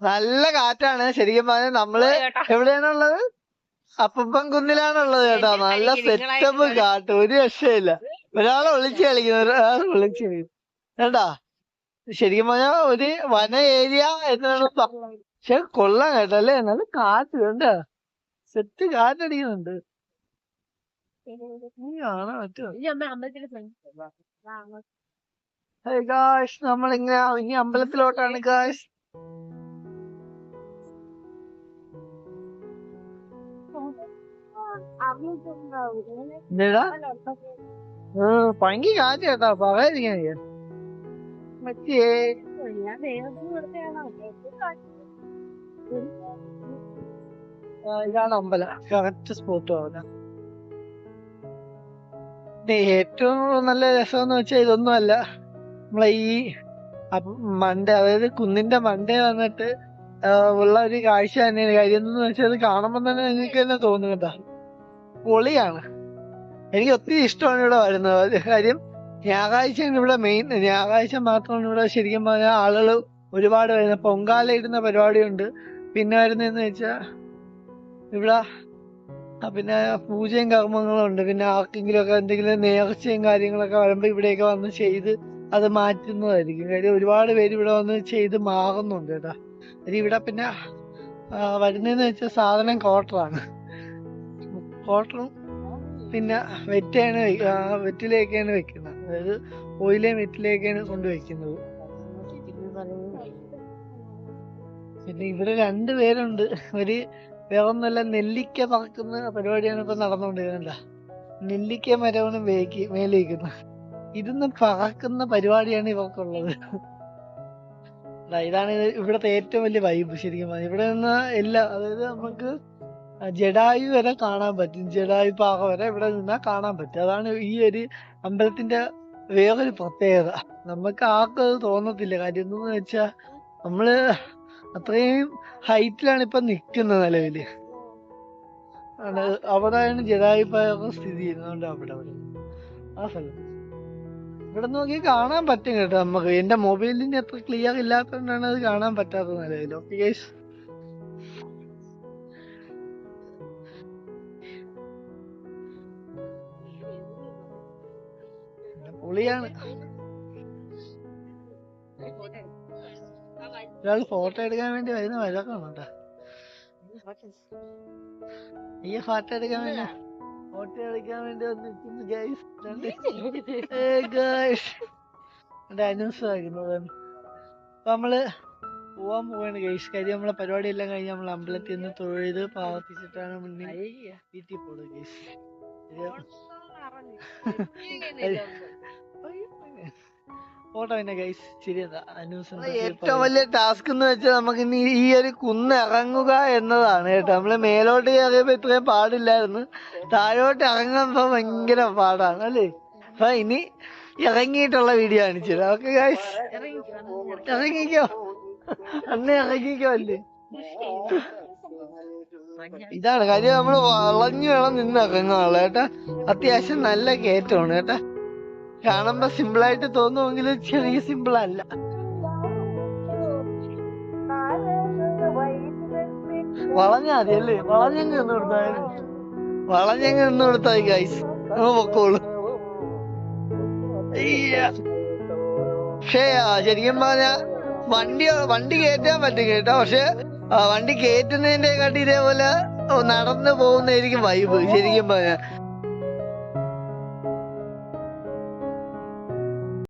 നല്ല കാറ്റാണ്. ശരിക്കും പറഞ്ഞാൽ നമ്മൾ എവിടെയാണുള്ളത്? അപ്പം കുന്നിലാണുള്ളത് കേട്ടോ. നല്ല സെറ്റപ്പ് കാട്ട് ഒരു രക്ഷയില്ല. ഒരാളെ ഒളിച്ച് കളിക്കുന്നു. ഒരാൾ ഒളിച്ച് കളിക്കുന്നു. കേട്ടാ ശരിക്കും പറഞ്ഞാൽ ഒരു വന ഏരിയ എന്നാണ് പക്ഷെ കൊള്ളാം കേട്ടോ അല്ലേ? നല്ല കാറ്റ് കണ്ടാ? സെറ്റ് കാറ്റടിക്കുന്നുണ്ട് നമ്മളിങ്ങനെ ഇനി അമ്പലത്തിലോട്ടാണ് ഗായ്സ് ഭയങ്കര കാറ്റ് കേട്ടോ പറയാതിരിക്കാൻ. മറ്റേ ആ, ഇതാണ് അമ്പലം. കറക്റ്റ് സ്പോട്ട് ഏറ്റവും നല്ല രസം എന്ന് വെച്ചാൽ ഇതൊന്നും അല്ല നമ്മളെ ഈ മണ്ട അതായത് കുന്നിന്റെ മണ്ടേ വന്നിട്ട് ഉള്ള ഒരു കാഴ്ച തന്നെയാണ്. കാര്യം എന്ന് വെച്ചാൽ കാണുമ്പോൾ തന്നെ നിങ്ങൾക്ക് തന്നെ തോന്നുന്നു കേട്ടോ. പൊളിയാണ്. എനിക്ക് ഒത്തിരി ഇഷ്ടമാണ് ഇവിടെ വരുന്നത്. കാര്യം ഞായറാഴ്ചയാണ് ഇവിടെ മെയിൻ ഞായറാഴ്ച മാത്രമാണ് ഇവിടെ ശരിക്കും പറഞ്ഞാൽ ആളുകൾ ഒരുപാട് വരുന്നത്. പൊങ്കാല ഇടുന്ന പരിപാടിയുണ്ട്. പിന്നെ വരുന്നതെന്ന് വെച്ചാൽ ഇവിടെ പിന്നെ പൂജയും കർമ്മങ്ങളും ഉണ്ട്. പിന്നെ ആർക്കെങ്കിലും ഒക്കെ എന്തെങ്കിലും നേർച്ചയും കാര്യങ്ങളൊക്കെ വരുമ്പോൾ ഇവിടെയൊക്കെ വന്ന് ചെയ്ത് അത് മാറ്റുന്നതായിരിക്കും. കാര്യം ഒരുപാട് പേര് ഇവിടെ വന്ന് ചെയ്ത് മാറുന്നുണ്ട് കേട്ടോ. ഇവിടെ പിന്നെ വരുന്നതെന്ന് വെച്ചാൽ സാധനം ക്വാർട്ടറാണ്. ക്വാർട്ടറും പിന്നെ വെറ്റയാണ് വെ- വെറ്റിലേക്കാണ് വെക്കുന്നത്. അതായത് ഓയിലേ വെറ്റിലേക്കാണ് കൊണ്ട് വെക്കുന്നത്. പിന്നെ ഇവിടെ രണ്ട് പേരുണ്ട്. ഒരു വേറൊന്നുമല്ല നെല്ലിക്ക പറക്കുന്ന പരിപാടിയാണ് ഇപ്പൊ നടന്നുകൊണ്ടിരുന്നില്ല നെല്ലിക്ക മരമാണ് വേക്ക് മേലേക്കുന്നത് ഇതൊന്നും പറക്കുന്ന പരിപാടിയാണ് ഇവർക്കുള്ളത്. ഇതാണ് ഇവിടത്തെ ഏറ്റവും വലിയ വൈബ് ശരിക്കും പറഞ്ഞാൽ ഇവിടെ നിന്ന് എല്ലാം അതായത് നമുക്ക് ജഡായു വരെ കാണാൻ പറ്റും. ജഡായു പാറ വരെ ഇവിടെ നിന്നാൽ കാണാൻ പറ്റും. അതാണ് ഈ ഒരു അമ്പലത്തിന്റെ വേറൊരു പ്രത്യേകത. നമുക്ക് ആർക്കും അത് തോന്നത്തില്ല. കാര്യം എന്തെന്ന് വെച്ചാൽ നമ്മൾ അത്രയും ഹൈറ്റിലാണ് ഇപ്പൊ നിൽക്കുന്നത് നിലവിൽ. അവിടെയാണ് ജഡായു പാറ സ്ഥിതി ചെയ്യുന്നതുകൊണ്ട് അവിടെ അവിടെ ആ സ്ഥലം. ഇവിടെ നോക്കി കാണാൻ പറ്റും കേട്ടോ നമുക്ക്. എന്റെ മൊബൈലിന് അത്ര ക്ലിയർ ഇല്ലാത്തതുകൊണ്ടാണ് അത് കാണാൻ പറ്റാത്ത നിലയിൽ. ഓക്കെ ഗൈസ് പൊളിയാണ്. ഒരാൾ ഫോട്ടോ എടുക്കാൻ വേണ്ടി വരുന്ന വഴക്കാണ് കേട്ടോ. ഈ ഫോട്ടോ എടുക്കാൻ വേണ്ടി ഫോട്ടോ എടുക്കാൻ വേണ്ടി വന്നിരിക്കുന്നു ഗൈസ് ഗൈസ് എന്റെ അനുസരിക്കുന്നത് അപ്പൊ നമ്മൾ പോവാൻ പോവാണ് ഗൈസ് കാര്യം നമ്മളെ പരിപാടി എല്ലാം കഴിഞ്ഞ് നമ്മൾ അമ്പലത്തിൽ നിന്ന് തൊഴുത് പ്രാർത്ഥിച്ചിട്ടാണ് മുന്നിൽ വീട്ടിൽ പോകുന്നത് ഗൈസ് ഫോട്ടോ പിന്നെ ഗൈസ് ശരി ഏറ്റവും വലിയ ടാസ്ക് എന്ന് വെച്ചാൽ നമുക്ക് ഇനി ഈ ഒരു കുന്ന് ഇറങ്ങുക എന്നതാണ് കേട്ടോ. നമ്മൾ മേലോട്ട് കയറിയപ്പോ ഇത്രയും പാടില്ലായിരുന്നു. താഴോട്ട് ഇറങ്ങുമ്പോ ഭയങ്കര പാടാണ് അല്ലേ? അപ്പൊ ഇനി ഇറങ്ങിയിട്ടുള്ള വീഡിയോ കാണിച്ചത് ഓക്കെ ഗൈസ് ഇറങ്ങിക്കോ? അന്ന് ഇറങ്ങിക്കോ അല്ലേ? ഇതാണ് കാര്യം. നമ്മൾ വളഞ്ഞു വേണം നിന്ന് ഇറങ്ങാനുള്ള കേട്ടാ. അത്യാവശ്യം നല്ല കയറ്റമാണ് കേട്ടാ. കാണുമ്പോ സിമ്പിൾ ആയിട്ട് തോന്നുമെങ്കിലും ചെറിയ സിമ്പിൾ അല്ല വളഞ്ഞാ മതി. അല്ലേ വളഞ്ഞങ്ങ് നിന്ന് കൊടുത്താൽ വളഞ്ഞങ്ങ് നിന്ന് കൊടുത്താൽ ഗൈസ് പൊക്കോളൂ പക്ഷേ ശരിക്കും പറഞ്ഞ വണ്ടി വണ്ടി കേറ്റാൻ പറ്റും കേട്ടോ. പക്ഷെ വണ്ടി കയറ്റുന്നതിന്റെ കാട്ടി ഇതേപോലെ നടന്നു പോകുന്നതായിരിക്കും വൈബ് ശരിക്കും പറഞ്ഞ.